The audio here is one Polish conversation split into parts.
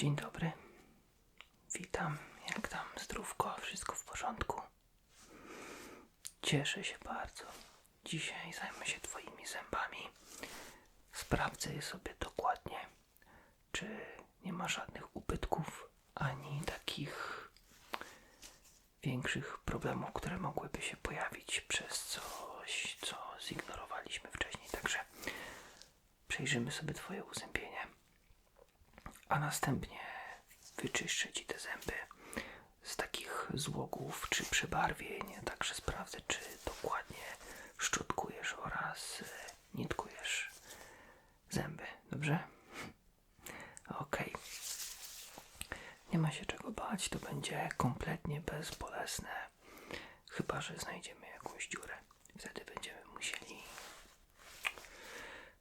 Dzień dobry. Witam. Jak tam zdrówko? Wszystko w porządku? Cieszę się bardzo. Dzisiaj zajmę się Twoimi zębami. Sprawdzę je sobie dokładnie, czy nie ma żadnych ubytków ani takich większych problemów, które mogłyby się pojawić przez coś, co zignorowaliśmy wcześniej. Także przejrzymy sobie Twoje uzębienie a następnie wyczyszczę ci te zęby z takich złogów czy przebarwień. Także sprawdzę, czy dokładnie szczotkujesz oraz e, nitkujesz zęby. Dobrze? Okej. Nie ma się czego bać, to będzie kompletnie bezbolesne. Chyba, że znajdziemy jakąś dziurę. Wtedy będziemy musieli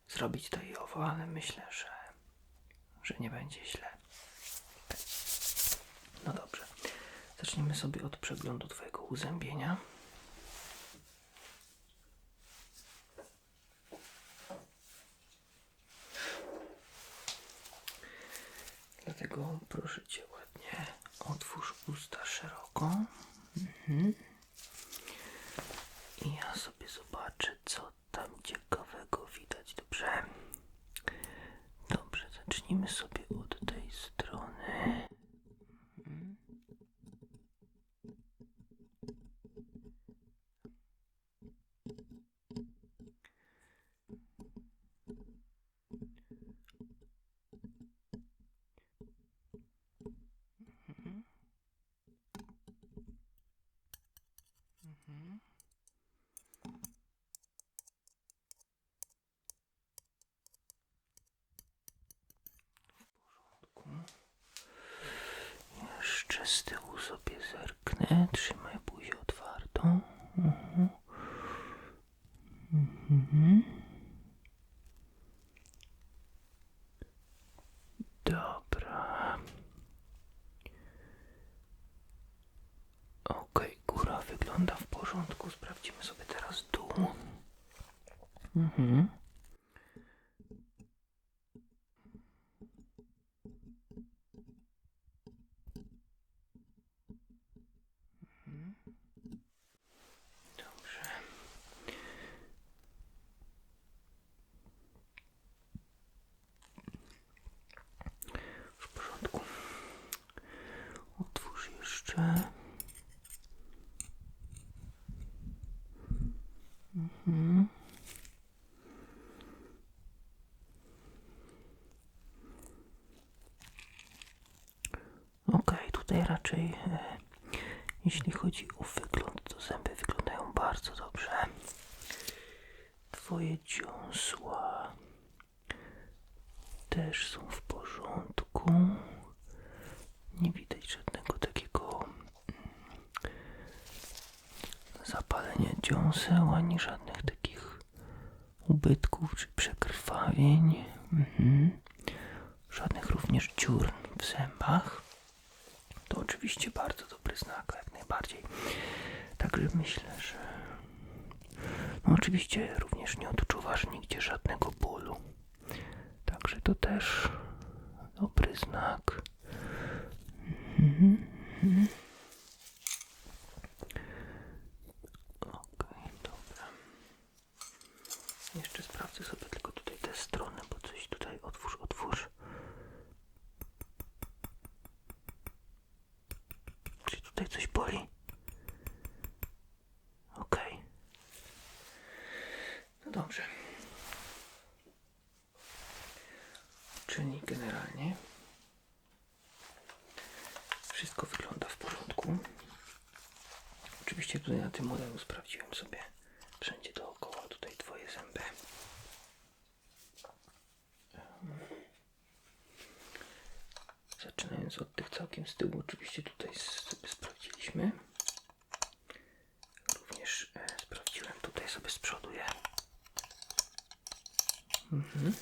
zrobić to i owo, ale myślę, że że nie będzie źle. No dobrze. Zacznijmy sobie od przeglądu Twojego uzębienia. Dlatego proszę Cię ładnie otwórz usta szeroko. Mhm. I ja sobie zobaczę, co tam ciekawego widać. Dobrze. Dobrze, zacznijmy sobie od tej strony. Mhm. Mhm. Mhm. Jeszcze z tyłu sobie zerknę. Trzymaj buzię otwartą. Mhm. Mhm. Dobra. Okej, góra wygląda w porządku. Sprawdzimy sobie teraz dół. Mhm. Dobrze. W porządku. Jeszcze. Mhm. Okej, tutaj raczej e, jeśli chodzi o wygląd, to zęby wyglądają bardzo dobrze. Twoje dziąsła też są w porządku. Nie widać żadnego takiego mm, dziąseł, ani żadnych takich ubytków czy przekrwawień. Mhm. Żadnych również dziur w zębach. To oczywiście bardzo dobry znak, jak najbardziej. Także myślę, że. No oczywiście również nie odczuwasz nigdzie żadnego bólu. Także to też dobry znak. Mhm, mhm. Okej, dobra. Jeszcze sprawdzę sobie tylko tutaj tę stronę, bo coś tutaj otwórz, otwórz. Czy tutaj coś boli? Okej. No dobrze. Czyli generalnie wszystko wygląda w porządku. Oczywiście tutaj na tym modelu sprawdziłem sobie wszędzie dookoła tutaj twoje zęby. Zaczynając od tych całkiem z tyłu, oczywiście tutaj sobie sprawdziliśmy. Również e, sprawdziłem tutaj sobie z przodu je. Mhm.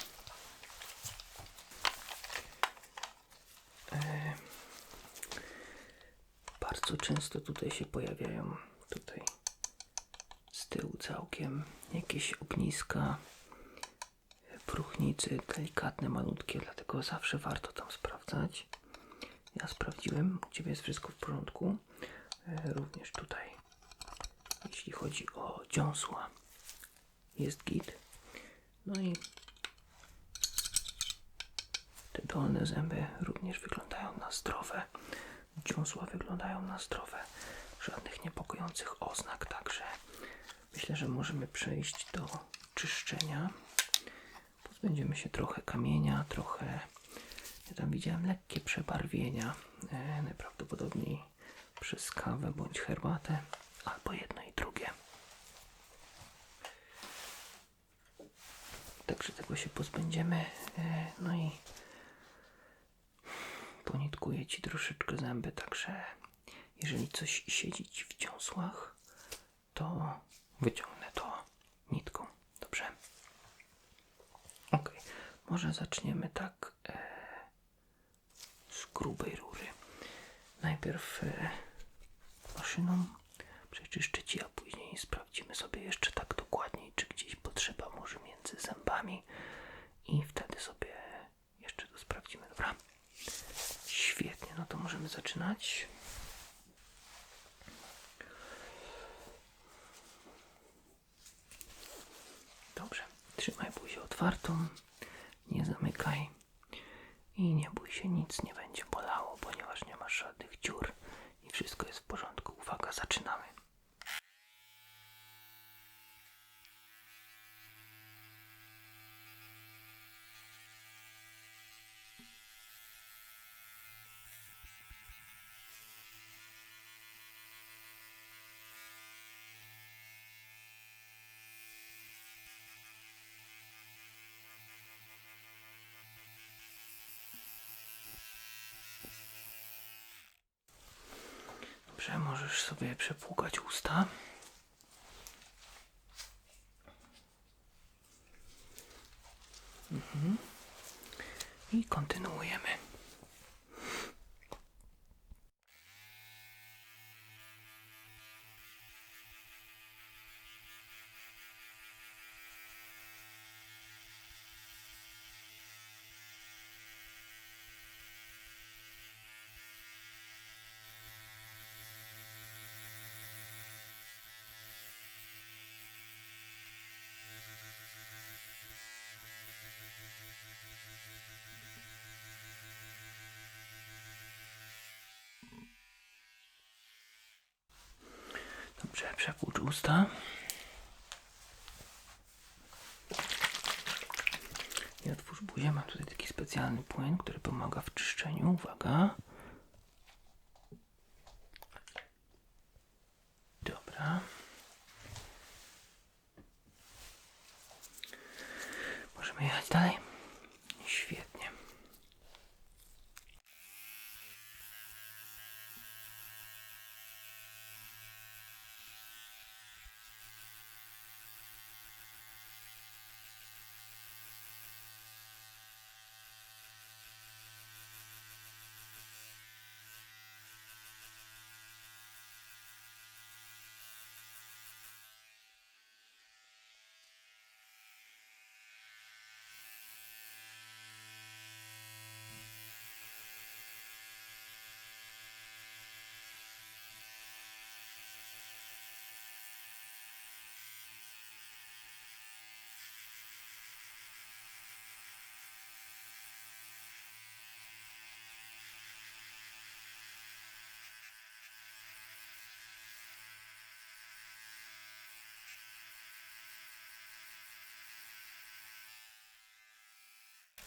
Bardzo często tutaj się pojawiają tutaj z tyłu całkiem jakieś ogniska próchnicy delikatne, malutkie, dlatego zawsze warto tam sprawdzać. ja sprawdziłem, u Ciebie jest wszystko w porządku. E, Również tutaj, jeśli chodzi o dziąsła, jest git. No i te dolne zęby również wyglądają na zdrowe. Dziąsła wyglądają na zdrowe. Żadnych niepokojących oznak, także myślę, że możemy przejść do czyszczenia. Pozbędziemy się trochę kamienia, trochę. Ja tam widziałem lekkie przebarwienia. E, najprawdopodobniej przez kawę bądź herbatę, albo jedno i drugie. Także tego się pozbędziemy. E, no i ponitkuję ci troszeczkę zęby, także jeżeli coś siedzi ci w dziąsłach, to wyciągnę to nitką. Dobrze? Ok. Może zaczniemy tak e, z grubej rury. Najpierw e, maszyną przeczyszczę ci, a później sprawdzimy sobie jeszcze tak dokładniej, czy gdzieś potrzeba może między zębami i wtedy sobie jeszcze to sprawdzimy, dobra? Zaczynać. Dobrze, trzymaj buzię otwartą, nie zamykaj i nie bój się, nic nie będzie możesz sobie przepłukać usta. Mhm. I kontynuujemy. Dobrze, przepłucz usta. I otwórz buzię. Mam tutaj taki specjalny płyn, który pomaga w czyszczeniu. Uwaga. Dobra. Możemy jechać dalej? Świetnie.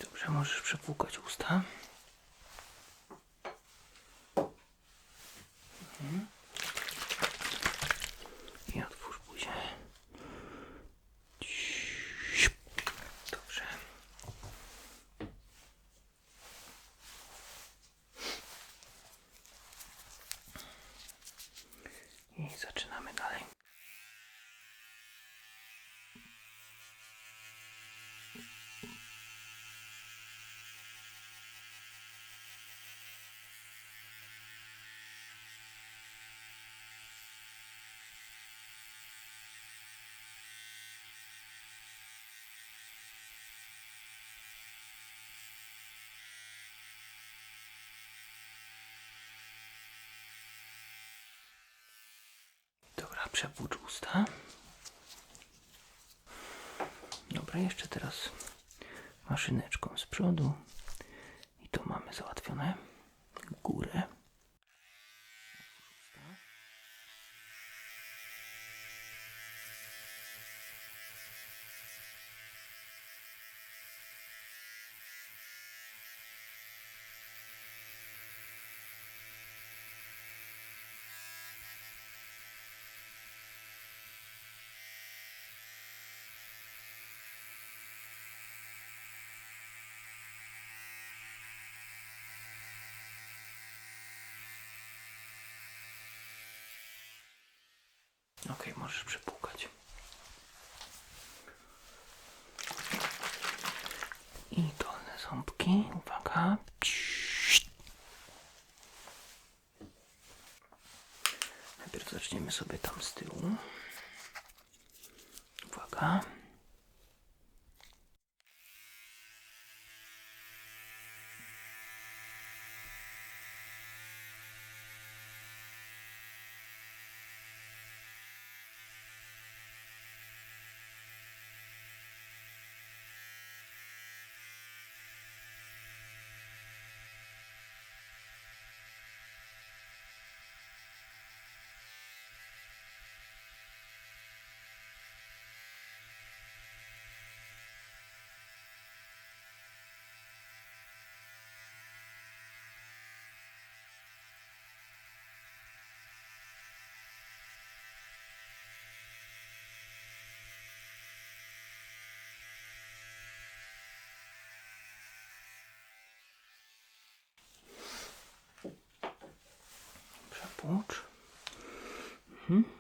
Dobrze, możesz przepłukać usta. Mhm. I otwórz buzię. Ciii. Dobrze. I zaczynamy dalej. Przepłucz usta. Dobra, jeszcze teraz maszyneczką z przodu. I to mamy załatwione. Górę. Ok, możesz przepłukać. I dolne ząbki. Uwaga. Najpierw zaczniemy sobie tam z tyłu. Uwaga. Przepłucz. Mhm. I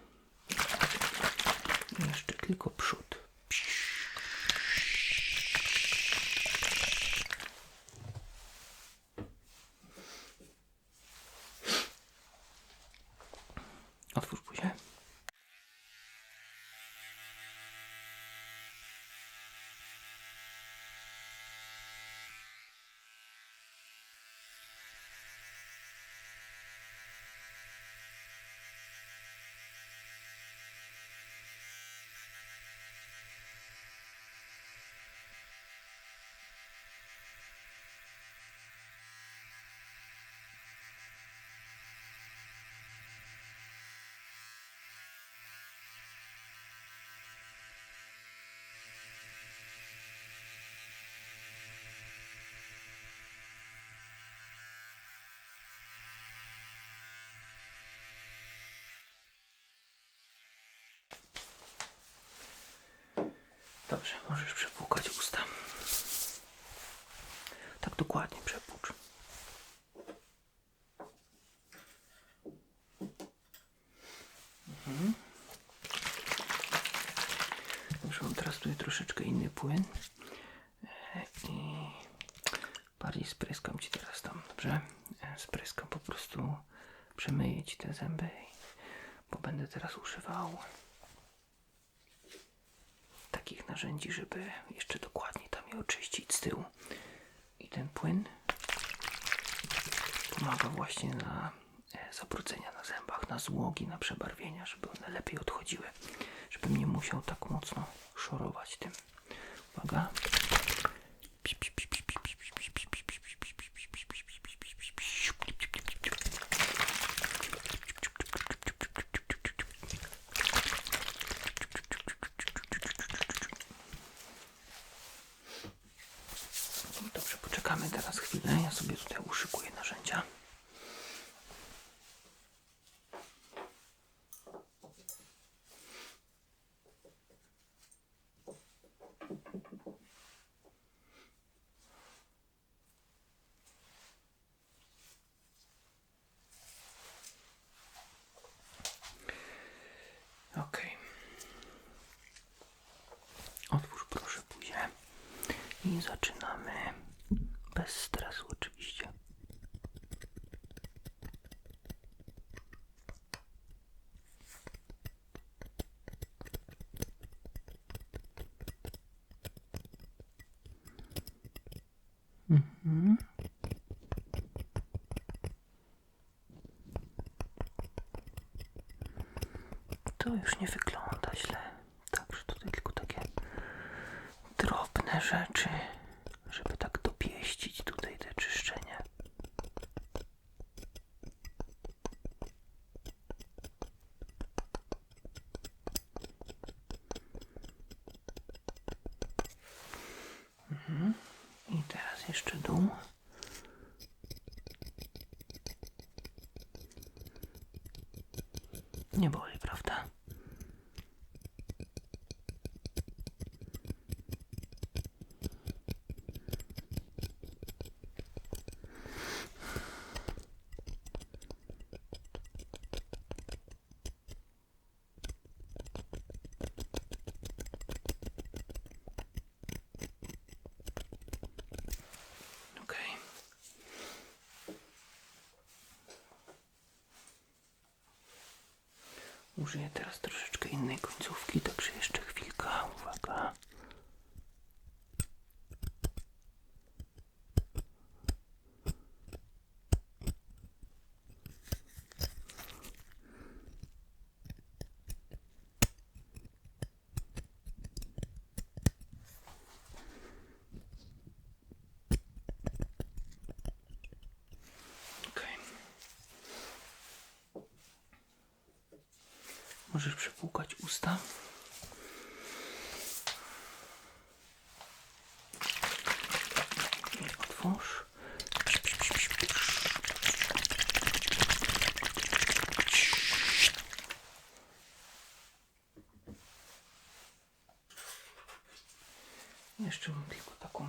Dobrze, możesz przepłukać usta. Tak dokładnie przepłucz. Mhm. Dobrze, mam teraz tutaj troszeczkę inny płyn. E, I bardziej spryskam ci teraz tam, dobrze? E, Spryskam po prostu, przemyję ci te zęby, bo będę teraz używał takich narzędzi, żeby jeszcze dokładniej tam je oczyścić z tyłu. I ten płyn pomaga właśnie na e, zabrudzenia na zębach, na złogi, na przebarwienia, żeby one lepiej odchodziły. Żebym nie musiał tak mocno szorować tym. Uwaga. Dobrze, poczekamy teraz chwilę. Ja sobie tutaj uszykuję narzędzia. Ok. Otwórz proszę buzię i zaczynamy bez stresu oczywiście. Mhm. To już nie wygląda jeszcze dół. Użyję teraz troszeczkę innej końcówki, także jeszcze chwilka, uwaga. Okej. Możesz przepłukać usta. Otwórz. Jeszcze mam tylko taką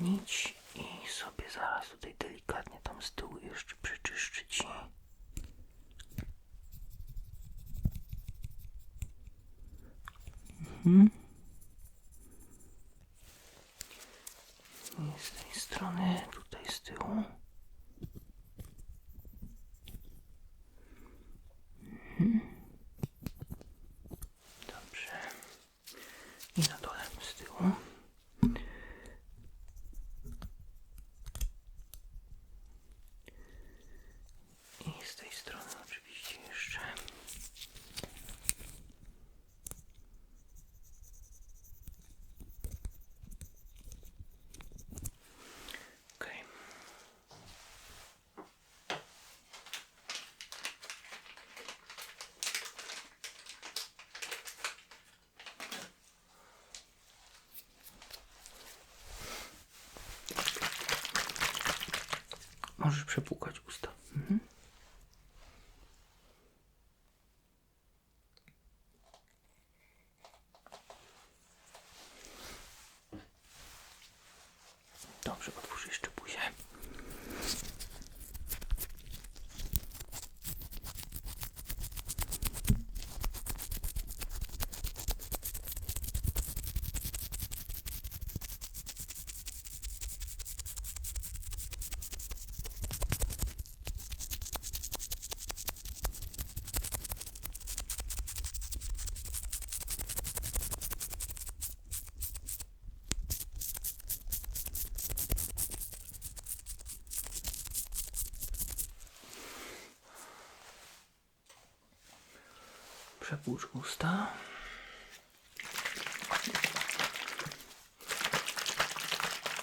nić i sobie zaraz tutaj delikatnie tam z tyłu jeszcze przeczyszczę ci. Przepłucz usta.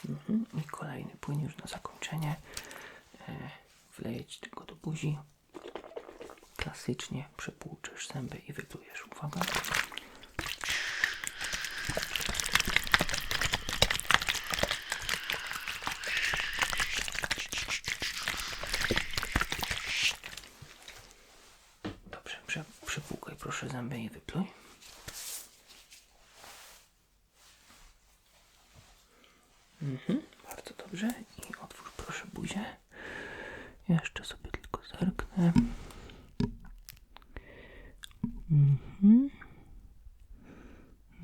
Mhm. I kolejny płyn już na zakończenie. E, Wleję ci tylko do buzi. Klasycznie przepłuczesz zęby i wyplujesz. Uwaga. Dobrze, prze, przepłukaj proszę zęby i wypluj. Mhm, bardzo dobrze. I otwórz proszę buzię. Jeszcze sobie tylko zerknę. Mhm.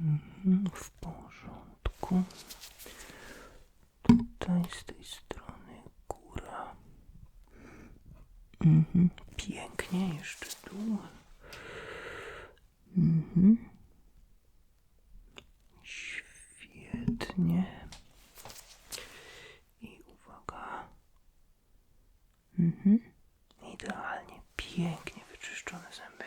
Mhm, w porządku. Tutaj z tej strony góra. Mhm. Pięknie, jeszcze tu. Mhm. Świetnie. I uwaga. Mhm. Idealnie, pięknie wyczyszczone zęby.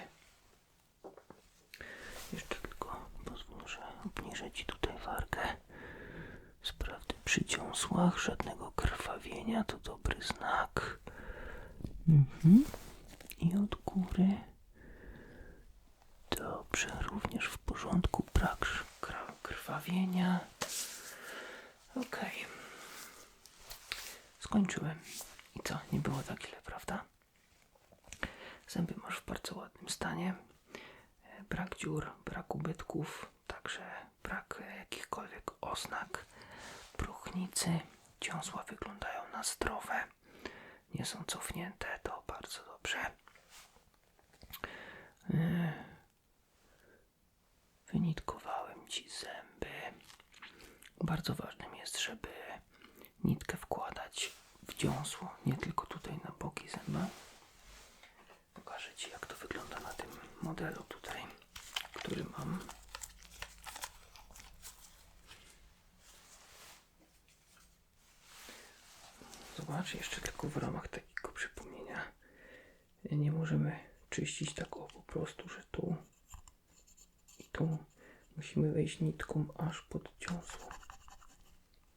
Przy dziąsłach, żadnego krwawienia, to dobry znak. Mhm. I od góry. Dobrze, również w porządku, brak krwawienia. Okej. Skończyłem. I co, nie było tak źle, prawda? Zęby masz w bardzo ładnym stanie. E, Brak dziur, brak ubytków, także brak jakichkolwiek oznak próchnicy. Dziąsła wyglądają na zdrowe. Nie są cofnięte, to bardzo dobrze. E, Wynitkowałem ci zęby. Bardzo ważnym jest, żeby nitkę wkładać w dziąsło, nie tylko tutaj na boki zęba. Pokażę Ci, jak to wygląda na tym modelu tutaj, który mam. Zobacz, jeszcze tylko w ramach takiego przypomnienia. Nie możemy czyścić tak o po prostu, że tu i tu musimy wejść nitką aż pod dziąsło.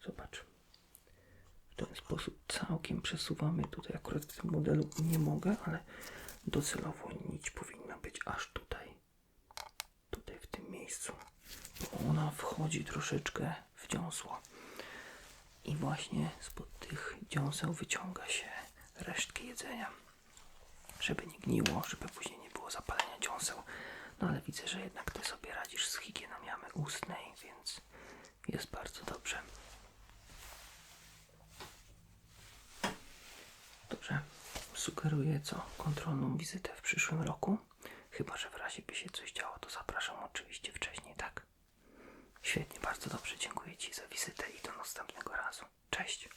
Zobacz. W ten sposób całkiem przesuwamy. Tutaj akurat w tym modelu nie mogę, ale docelowo nić powinna być aż tutaj. Tutaj w tym miejscu. Bo ona wchodzi troszeczkę w dziąsło. I właśnie spod tych dziąseł wyciąga się resztki jedzenia. Żeby nie gniło, żeby później nie było zapalenia dziąseł. No ale widzę, że jednak ty sobie radzisz z higieną jamy ustnej, więc jest bardzo dobrze. Dobrze. Sugeruję co? Kontrolną wizytę w przyszłym roku. Chyba, że w razie by się coś działo, to zapraszam oczywiście wcześniej, tak? Świetnie, bardzo dobrze. Dziękuję Ci za wizytę i do następnego razu. Cześć.